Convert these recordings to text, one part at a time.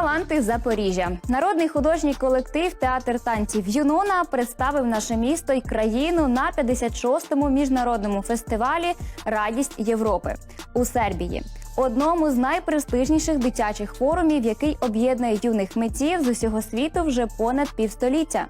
Таланти Запоріжжя. Народний художній колектив театр танців Юнона представив наше місто і країну на 56-му міжнародному фестивалі Радість Європи у Сербії, одному з найпрестижніших дитячих форумів, який об'єднує юних митців з усього світу вже понад півстоліття.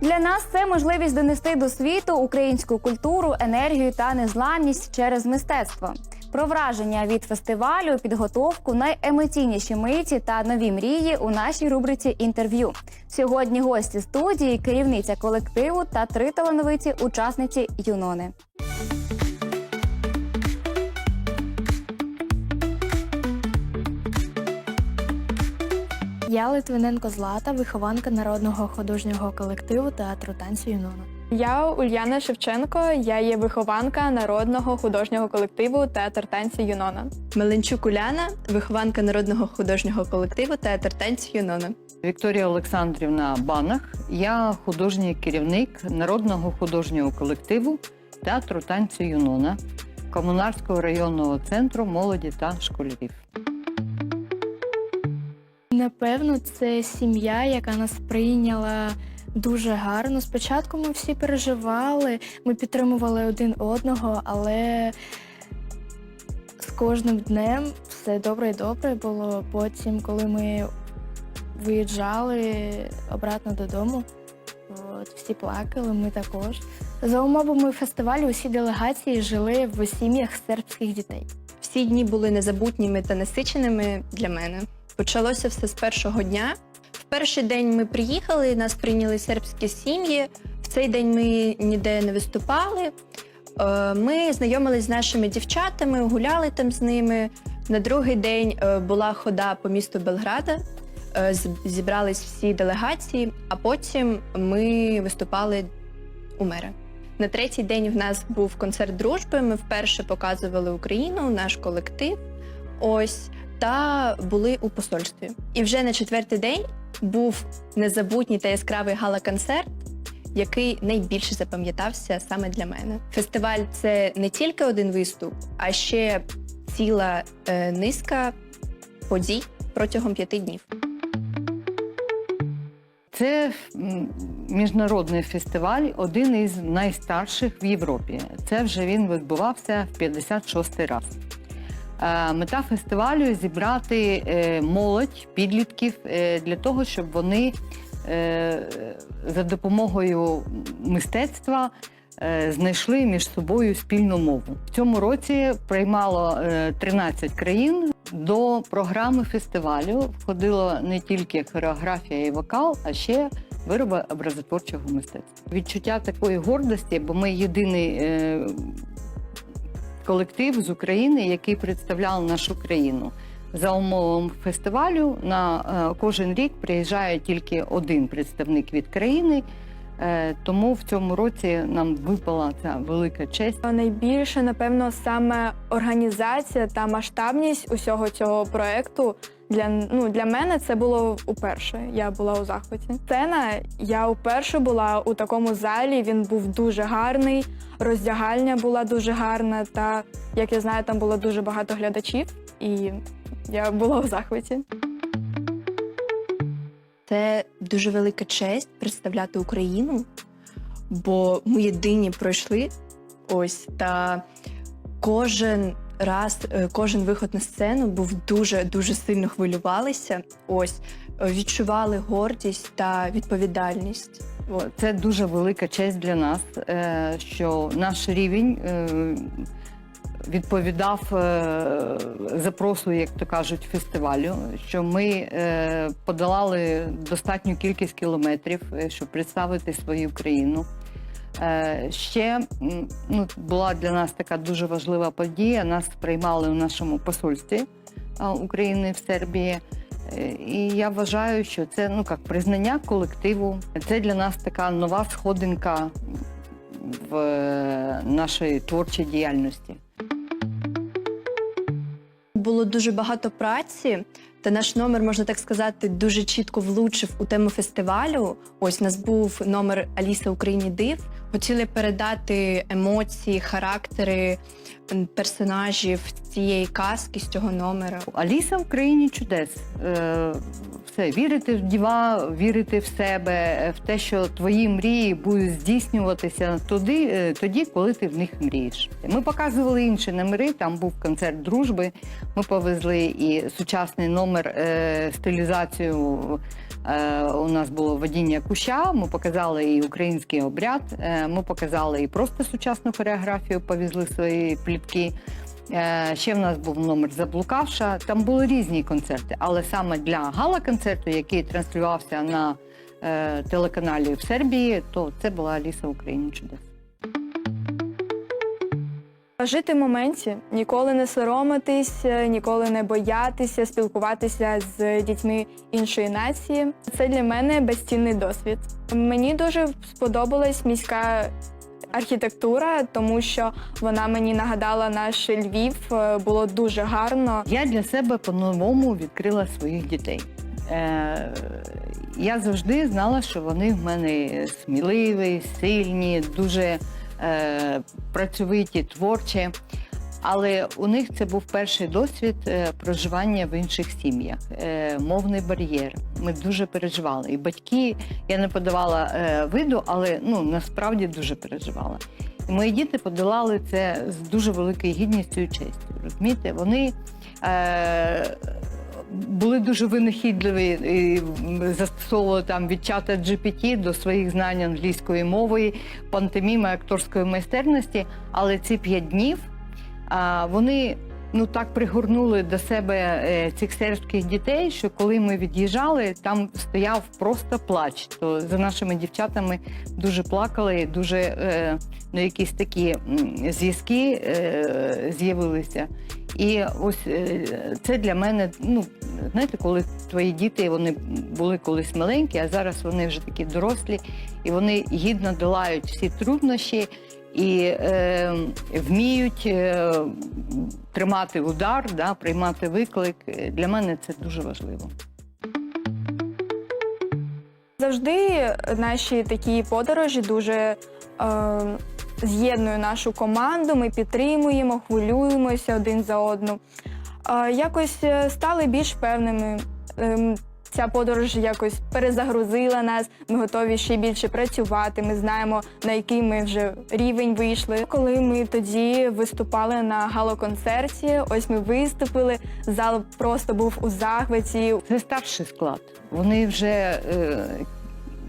Для нас це можливість донести до світу українську культуру, енергію та незламність через мистецтво. Про враження від фестивалю, підготовку, найемоційніші миті та нові мрії у нашій рубриці інтерв'ю. Сьогодні гості студії, керівниця колективу та три талановиті учасниці Юнони. Я Литвиненко Злата, вихованка народного художнього колективу театру танцю Юнона. Я Ульяна Шевченко, я є вихованка народного художнього колективу Театр танцю Юнона. Меленчук Уляна, вихованка народного художнього колективу Театр танцю Юнона. Вікторія Олександрівна Банах. Я художній керівник народного художнього колективу театру танцю Юнона Комунарського районного центру молоді та школярів. Напевно, це сім'я, яка нас прийняла дуже гарно. Спочатку ми всі переживали, ми підтримували один одного, але з кожним днем все добре і добре було. Потім, коли ми виїжджали обратно додому, от, всі плакали, ми також. За умовами фестивалю усі делегації жили в сім'ях сербських дітей. Всі дні були незабутніми та насиченими для мене. Почалося все з першого дня. Перший день ми приїхали, нас прийняли сербські сім'ї. В цей день ми ніде не виступали. Е, Ми знайомились з нашими дівчатами, гуляли там з ними. На другий день е, була хода по місту Белграда. Е, Зібрались всі делегації, а потім ми виступали у мера. На третій день в нас був концерт дружби. Ми вперше показували Україну, наш колектив. Ось та були у посольстві. І вже на четвертий день був незабутній та яскравий гала-концерт, який найбільше запам'ятався саме для мене. Фестиваль це не тільки один виступ, а ще ціла е, низка подій протягом п'яти днів. Це міжнародний фестиваль, один із найстарших в Європі. Це вже він відбувався в 56-й раз. Е, Мета фестивалю зібрати е, молодь, підлітків е, для того, щоб вони за допомогою мистецтва знайшли між собою спільну мову. В цьому році приймало е, 13 країн. До програми фестивалю входило не тільки хореографія і вокал, а ще вироби образотворчого мистецтва. Відчуття такої гордості, бо ми єдиний колектив з України, який представляв нашу країну. За умовами фестивалю на е, кожен рік приїжджає тільки один представник від країни. Е, тому в цьому році нам випала ця велика честь. Найбільше, напевно, саме організація та масштабність усього цього проекту для, ну, для мене це було уперше. Я була у захваті. Сцена, я уперше була у такому залі. Він був дуже гарний, роздягальня була дуже гарна. Та як я знаю, там було дуже багато глядачів, і я була у захваті. Це дуже велика честь представляти Україну, бо ми єдині пройшли ось та кожен раз, е, кожен виход на сцену був дуже дуже сильно хвилювалися. Ось е, відчували гордість та відповідальність. Це дуже велика честь для нас, е, що наш рівень відповідав запросу, як то кажуть, фестивалю. Що ми подолали достатню кількість кілометрів, щоб представити свою країну. Е, Ще ну, була для нас така дуже важлива подія. Нас приймали у нашому посольстві України в Сербії. Е, І я вважаю, що це ну як признання колективу. Це для нас така нова сходинка в е, нашій творчій діяльності. Було дуже багато праці, та наш номер, можна так сказати, дуже чітко влучив у тему фестивалю. Ось у нас був номер Аліса Україні Див. Хотіли передати емоції, характери персонажів цієї казки, з цього номера. Аліса в країні чудес. Е, Все, вірити в діва, вірити в себе, е, в те, що твої мрії будуть здійснюватися тоді, е, тоді, коли ти в них мрієш. Ми показували інші номери. Там був концерт дружби. Ми повезли і сучасний номер стилізацію. У нас було водіння куща. Ми показали і український обряд. Ми показали і просто сучасну хореографію, повезли свої плітки. Е, Ще в нас був номер Заблукавша. Там були різні концерти, але саме для гала-концерту, який транслювався на е, телеканалі в Сербії, то це була Аліса в Україні чудес. Жити в моменті, ніколи не соромитись, е, ніколи не боятися, спілкуватися з дітьми іншої нації. Це для мене безцінний досвід. Мені дуже сподобалась міська архітектура, тому що вона мені нагадала наш Львів. е, Було дуже гарно. Я для себе по-новому відкрила своїх дітей. Е, я завжди знала, що вони в мене сміливі, сильні, дуже е, працьовиті, творчі. Але у них це був перший досвід е, проживання в інших сім'ях, е, мовний бар'єр. Ми дуже переживали. І батьки я не подавала виду, але ну насправді дуже переживала. І мої діти подолали це з дуже великою гідністю і честю. Розумієте, вони були дуже винахідливі і застосовували там від чата GPT до своїх знань англійської мови, пантоміми, акторської майстерності. Але ці п'ять днів вони ну так пригорнули до себе е, цих сербських дітей, що коли ми від'їжджали, там стояв просто плач. То за нашими дівчатами дуже плакали, дуже е, ну, якісь такі зв'язки е, з'явилися. І ось е, це для мене, ну знаєте, коли твої діти вони були колись маленькі, а зараз вони вже такі дорослі, і вони гідно долають всі труднощі і е, вміють е, тримати удар, да, приймати виклик. Е, Для мене це дуже важливо. Завжди наші такі подорожі дуже е, з'єднують нашу команду. Ми підтримуємо, хвилюємося один за одну. Якось е, стали більш певними. Ем, Ця подорож якось перезагрузила нас. Ми готові ще більше працювати. Ми знаємо, на який ми вже рівень вийшли. Коли ми тоді виступали на галоконцерті, ось ми виступили. Зал просто був у захваті. Це старший склад. Вони вже е,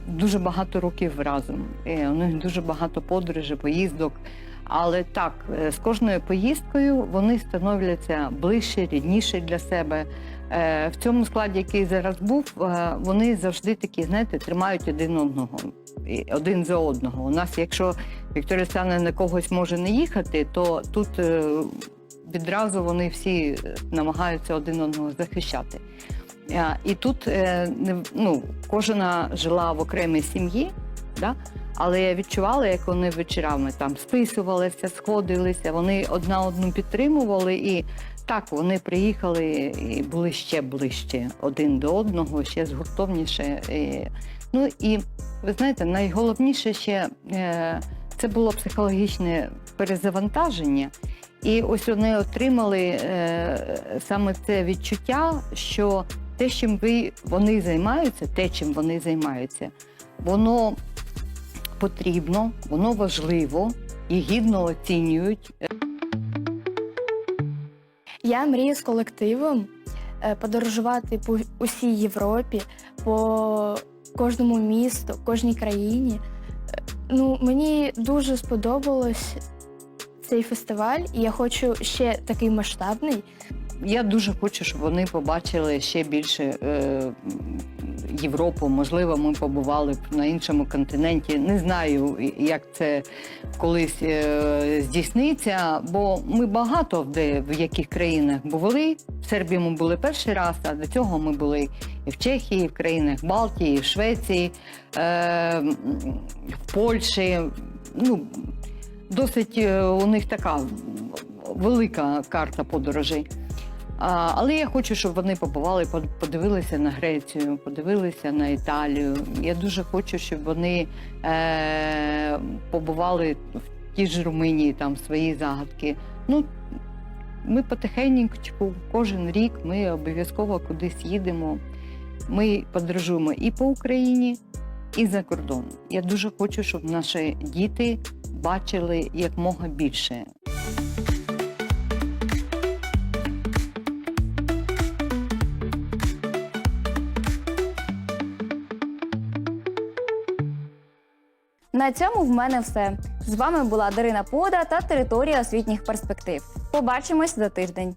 дуже багато років разом. У них дуже багато подорожей, поїздок. Але так, е, з кожною поїздкою вони становляться ближче, рідніше для себе. Е, в цьому складі, який зараз був, е, вони завжди такі, знаєте, тримають один одного, один за одного. У нас, якщо Вікторія Олександровна на когось може не їхати, то тут відразу вони всі намагаються один одного захищати. Е, І тут е, ну, кожна жила в окремій сім'ї, да? але я відчувала, як вони вечорами там списувалися, сходилися, вони одна одну підтримували. І так, вони приїхали і були ще ближче один до одного, ще згуртовніше. Ну і ви знаєте, найголовніше ще е, це було психологічне перезавантаження. І ось вони отримали е, саме це відчуття, що те, чим ви, вони займаються, те, чим вони займаються, воно потрібно, воно важливо і гідно оцінюють. Я мрію з колективом е, подорожувати по усій Європі, по кожному місту, кожній країні. Е, Ну, мені дуже сподобалось цей фестиваль, і я хочу ще такий масштабний. Я дуже хочу, щоб вони побачили ще більше е, Європу. Можливо, ми побували б на іншому континенті. Не знаю, як це колись е, здійсниться, бо ми багато де в яких країнах були. В Сербії ми були перший раз, а до цього ми були і в Чехії, і в країнах Балтії, і в Швеції, е, в Польщі. Ну, досить е, у них така велика карта подорожей. А, але я хочу, щоб вони побували, под- подивилися на Грецію, подивилися на Італію. Я дуже хочу, щоб вони е, побували в тій ж Румунії, там свої загадки. Ну, ми потихеньку, кожен рік ми обов'язково кудись їдемо. Ми подорожуємо і по Україні, і за кордон. Я дуже хочу, щоб наші діти бачили якмога більше. На цьому в мене все. З вами була Дарина Пода та територія освітніх перспектив. Побачимось за тиждень.